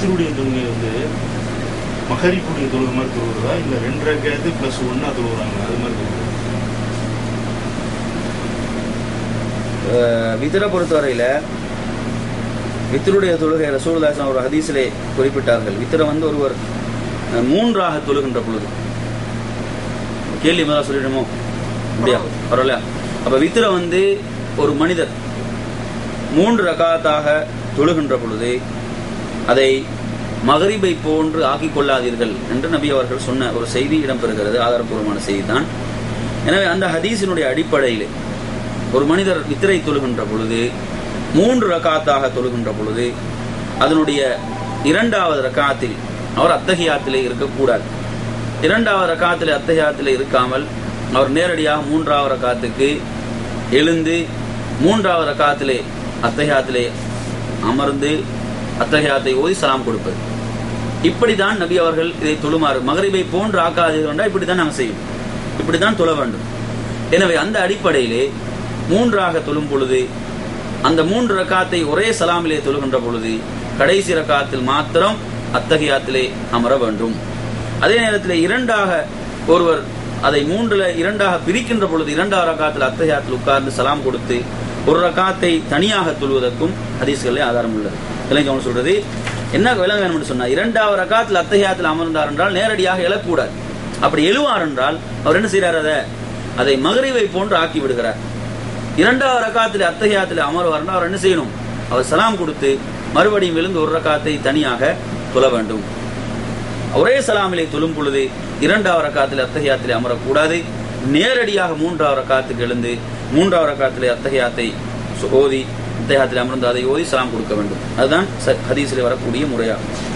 வித்தருடைய தொழுகை வந்து மகரிப்புடைய தொழுகை மாதிரி தொழுகிறதா? இல்லை ரெண்டு கேது ப்ளஸ் ஒன்றா தொழுகிறாங்க? அது மாதிரி தொழுகிறதா? அஹ் பொறுத்தவரையில வித்தருடைய தொழுகை ரசூல்தாசன் ஒரு ஹதீஸிலே குறிப்பிட்டார்கள். வித்திரை வந்து ஒருவர் மூன்றாக தொழுகின்ற பொழுது. கேள்வி மேலே சொல்லிடுமோ அப்படியா? பரவாயில்ல அப்ப வித்திர வந்து ஒரு மனிதர் மூன்று ரகாத்தாக தொழுகின்ற பொழுது அதை மகரிபை போன்று ஆக்கிக் கொள்ளாதீர்கள் என்று நபி அவர்கள் சொன்ன ஒரு செய்தி இடம்பெறுகிறது ஆதாரபூர்வமான செய்தி தான் எனவே அந்த ஹதீஸினுடைய அடிப்படையில் ஒரு மனிதர் வித்திரை தொழுகின்ற பொழுது மூன்று ரகாத்தாக தொழுகின்ற பொழுது அதனுடைய இரண்டாவது ரகாத்தில் அவர் அத்தகையாத்திலே இருக்கக்கூடாது. இரண்டாவது ரகாத்திலே அத்தகையாத்திலே இருக்காமல் அவர் நேரடியாக மூன்றாவது ரகாத்துக்கு எழுந்து மூன்றாவது ரக்காத்திலே அத்தகையாத்திலே அமர்ந்து அத்தகையாத்தை ஓதி சலாம் கொடுப்பது. இப்படித்தான் நபி அவர்கள் இதை தொழுமாறு. மகரிபை போன்று ஆக்காதீர்கள் என்றால் இப்படித்தான் நாங்கள் செய்யும் இப்படித்தான் தொழ வேண்டும். எனவே அந்த அடிப்படையிலே மூன்றாக தொழும் பொழுது அந்த மூன்று ரக்காத்தை ஒரே சலாமிலே தொழுகின்ற பொழுது கடைசி ரக்காத்தில் மாத்திரம் அத்தகையாத்திலே அமர வேண்டும். அதே நேரத்தில் இரண்டாக ஒருவர் அதை மூன்றுல இரண்டாக பிரிக்கின்ற பொழுது இரண்டாவது ரக்காத்தில் அத்தகையாத்தில் உட்கார்ந்து சலாம் கொடுத்து ஒரு ரக்காத்தை தனியாக தொழுவதற்கும் ஹதீஸ்களிலே ஆதாரம் உள்ளது. இளைஞர் அவன் சொல்றது என்ன விளங்க வேணும்னு சொன்னா இரண்டாவது ரக்காத்தில் அத்தகையாத்தில் அமர்ந்தார் என்றால் நேரடியாக எழக்கூடாது அப்படி எழுவார் என்றால் அவர் என்ன செய்யறார் அதை? அதை மகரிவை போன்று ஆக்கி விடுகிறார். இரண்டாவது ரக்காத்தில் அத்தகையாத்தில் அமர்வார்னா அவர் என்ன செய்யணும்? அவர் சலாம் கொடுத்து மறுபடியும் விழுந்து ஒரு ரக்காத்தை தனியாக தொழ வேண்டும். ஒரே சலாமிலே தொழும் பொழுது இரண்டாவது ரக்காத்தில் அத்தகையாத்தில் அமரக்கூடாது. நேரடியாக மூன்றாவது ரக்காத்துக்கு எழுந்து மூன்றாவது ரக்காத்திலே அத்தகையாத்தை ஓதி அத்தகையாத்திலே அமர்ந்து அதை ஓதி சலாம் கொடுக்க வேண்டும். அதுதான் ச- வரக்கூடிய முறையாகும்.